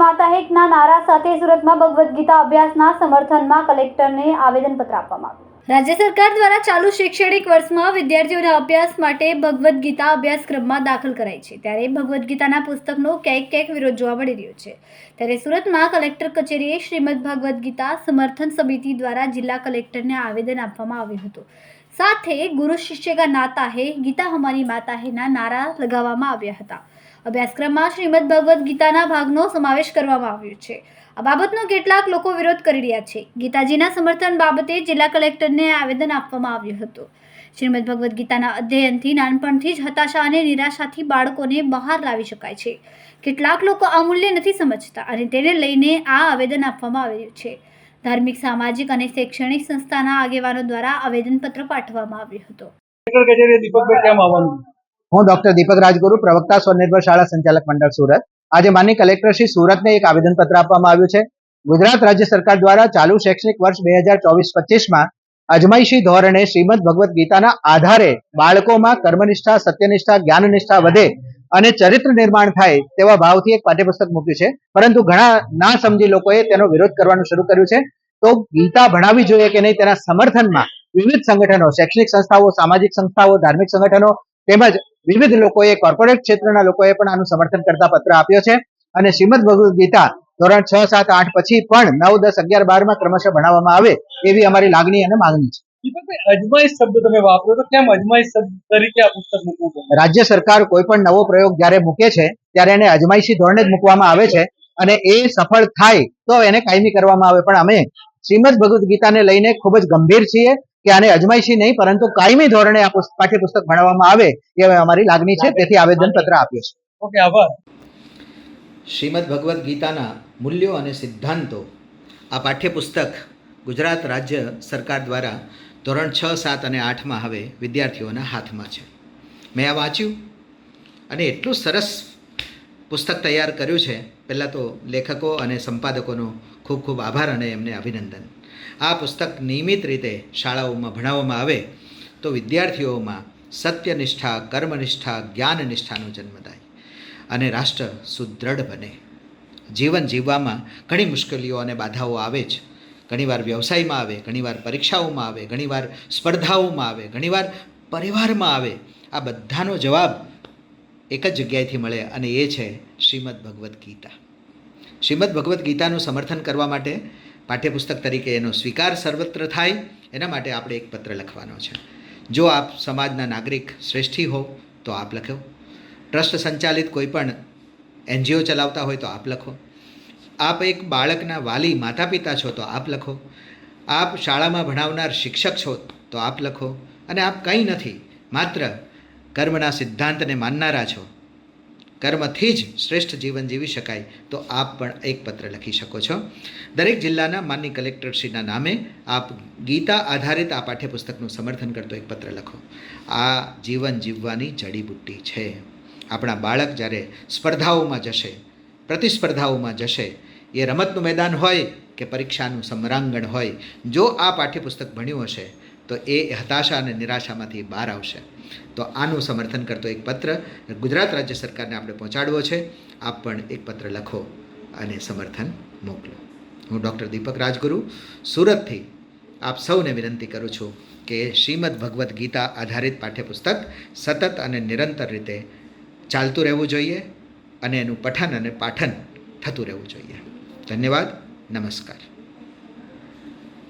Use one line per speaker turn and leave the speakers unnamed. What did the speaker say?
માતા હે નારા સાથે સુરતમાં ભગવદ્ ગીતા અભ્યાસના સમર્થનમાં કલેક્ટરને આવેદનપત્ર આપવામાં આવ્યું. રાજ્ય સરકાર દ્વારા ચાલુ શૈક્ષણિક વર્ષમાં વિદ્યાર્થીઓના અભ્યાસ માટે ભગવદ્ ગીતા અભ્યાસક્રમમાં દાખલ કરાઈ છે. ત્યારે ભગવદ્ ગીતાના પુસ્તકનો ક્યાંક ક્યાંક વિરોધ જોવા મળી રહ્યો છે. ત્યારે સુરતમાં કલેક્ટર કચેરીએ શ્રીમદ ભગવદ્ ગીતા સમર્થન સમિતિ દ્વારા જિલ્લા કલેક્ટરને આવેદન આપવામાં આવ્યું હતું. સાથે ગુરુ શિષ્ય કા નાતા હે, ગીતા હમારી માતા હે, ના નારા લગાવવામાં આવ્યા હતા. અભ્યાસક્રમમાં શ્રીમદ ભગવદ્ ગીતાના ભાગનો સમાવેશ કરવામાં આવ્યો છે. આ બાબતનો કેટલાક લોકો વિરોધ કરી રહ્યા છે. ગીતાજીના સમર્થન બાબતે જિલ્લા કલેક્ટરને આવેદન આપવામાં આવ્યું હતું. શ્રીમદ ભગવદ્ ગીતાના અધ્યયનથી નાનપણથી જ હતાશા અને નિરાશાથી બાળકોને બહાર લાવી શકાય છે. કેટલાક લોકો આ મૂલ્ય નથી સમજતા અને તેને લઈને આ આવેદન આપવામાં આવ્યું છે. ધાર્મિક સામાજિક અને શૈક્ષણિક સંસ્થાના આગેવાનો દ્વારા આવેદનપત્ર પાઠવવામાં આવ્યું હતું.
કલેક્ટર કચેરીએ દીપકભાઈ કેમ આવવાનું?
હું ડોક્ટર દીપક રાજગુરુ પ્રવક્તા સ્વનિર્ભર શાળા સંચાલક મંડળ સુરત. આજે માનની કલેક્ટર શ્રી સુરતને એક આવેદનપત્ર આપવામાં આવ્યું છે. ગુજરાત રાજ્ય સરકાર દ્વારા ચાલુ શૈક્ષણિક વર્ષ બે હજાર ચોવીસ પચીસમાં અજમાઈશી ધોરણે શ્રીમદ ભગવદ્ ગીતાના આધારે બાળકોમાં કર્મનિષ્ઠા સત્યનિષ્ઠા જ્ઞાનનિષ્ઠા વધે અને ચરિત્ર નિર્માણ થાય તેવા ભાવથી એક પાઠ્યપુસ્તક મૂક્યું છે. પરંતુ ઘણા ના સમજી લોકોએ તેનો વિરોધ કરવાનું શરૂ કર્યું છે. તો ગીતા ભણાવી જોઈએ કે નહીં તેના સમર્થનમાં વિવિધ સંગઠનો, શૈક્ષણિક સંસ્થાઓ, સામાજિક સંસ્થાઓ, ધાર્મિક સંગઠનો તેમજ વિવિધ લોકોએ કોર્પોરેટ ક્ષેત્રના લોકોએ પણ આનું સમર્થન કરતા પત્ર આપ્યો છે. અને શ્રીમદ ભગવદ્ ગીતા ધોરણ છ, સાત, આઠ પછી પણ નવ, દસ, અગિયાર, બારમાં ક્રમશઃ ભણાવવામાં આવે એવી અમારી લાગણી અને માંગણી છે.
દીપકભાઈ અજમાઈશ શબ્દ તમે વાપરો તો કેમ અજમાઈશ શબ્દ તરીકે આ પુસ્તક મૂકવું ગમે
રાજ્ય સરકાર કોઈ પણ નવો પ્રયોગ જ્યારે મૂકે છે ત્યારે એને અજમાયશી ધોરણે જ મૂકવામાં આવે છે અને એ સફળ થાય તો એને કાયમી કરવામાં આવે. પણ અમે શ્રીમદ ભગવદ્ ગીતાને લઈને ખૂબ જ ગંભીર છીએ કે આને અજમાયશી નહીં પરંતુ કાયમી ધોરણે આ પાઠ્યપુસ્તક ભણાવવામાં આવે એ અમારી લાગણી છે. તેથી આવેદન પત્ર આપ્યું છે.
ઓકે આભાર.
શ્રીમદ ભગવદ્ ગીતાના મૂલ્યો અને સિદ્ધાંતો આ પાઠ્યપુસ્તક ગુજરાત રાજ્ય સરકાર દ્વારા ધોરણ છ, સાત અને આઠમાં હવે વિદ્યાર્થીઓના હાથમાં છે. મેં આ વાંચ્યું અને એટલું સરસ પુસ્તક તૈયાર કર્યું છે. પહેલાં તો લેખકો અને સંપાદકોનો ખૂબ ખૂબ આભાર અને એમને અભિનંદન. આ પુસ્તક નિયમિત રીતે શાળાઓમાં ભણાવવામાં આવે તો વિદ્યાર્થીઓમાં સત્યનિષ્ઠા, કર્મનિષ્ઠા, જ્ઞાનનિષ્ઠાનો જન્મ થાય અને રાષ્ટ્ર સુદૃઢ બને. જીવન જીવવામાં ઘણી મુશ્કેલીઓ અને બાધાઓ આવે જ. ઘણીવાર વ્યવસાયમાં આવે, ઘણીવાર પરીક્ષાઓમાં આવે, ઘણીવાર સ્પર્ધાઓમાં આવે, ઘણીવાર પરિવારમાં આવે. આ બધાનો જવાબ એક જ જગ્યાએથી મળે અને એ છે શ્રીમદ ભગવદ્ ગીતા. શ્રીમદ ભગવદ્ ગીતાનું સમર્થન કરવા માટે પાઠ્યપુસ્તક તરીકે એનો સ્વીકાર સર્વત્ર થાય, એના માટે આપણે એક પત્ર લખવાનો છે. જો આપ સમાજના નાગરિક શ્રેષ્ઠી હો, તો આપ લખો. ટ્રસ્ટ સંચાલિત કોઈપણ એનજીઓ ચલાવતા હોય તો આપ લખો. આપ એક બાળકના વાલી માતા પિતા છો તો આપ લખો. આપ શાળામાં ભણાવનાર શિક્ષક છો તો આપ લખો. અને આપ કંઈ નથી, માત્ર કર્મના સિદ્ધાંતને માનનારા છો. કર્મથી જ શ્રેષ્ઠ જીવન જીવી શકાય તો આપ પણ એક પત્ર લખી શકો છો. દરેક જિલ્લાના માનની કલેક્ટરશ્રીના નામે આપ ગીતા આધારિત આ પાઠ્યપુસ્તકનું સમર્થન કરતો એક પત્ર લખો. આ જીવન જીવવાની જડીબુટ્ટી છે. આપણા બાળક જ્યારે સ્પર્ધાઓમાં જશે, પ્રતિસ્પર્ધાઓમાં જશે એ રમતનું મેદાન હોય કે પરીક્ષાનું સમરાંગણ હોય, જો આ પાઠ્યપુસ્તક ભણ્યું હશે, તો એ હતાશા અને નિરાશામાંથી બહાર આવશે. તો આનું સમર્થન કરતો એક પત્ર ગુજરાત રાજ્ય સરકારને આપણે પહોંચાડવો છે. આપ પણ એક પત્ર લખો અને સમર્થન મોકલો. હું ડૉક્ટર દીપક રાજગુરુ, સુરતથી આપ સૌને વિનંતી કરું છું કે શ્રીમદ ભગવદ્ ગીતા આધારિત પાઠ્યપુસ્તક સતત અને નિરંતર રીતે ચાલતું રહેવું જોઈએ અને એનું પઠન અને પાઠન થતું રહેવું જોઈએ. ધન્યવાદ નમસ્કાર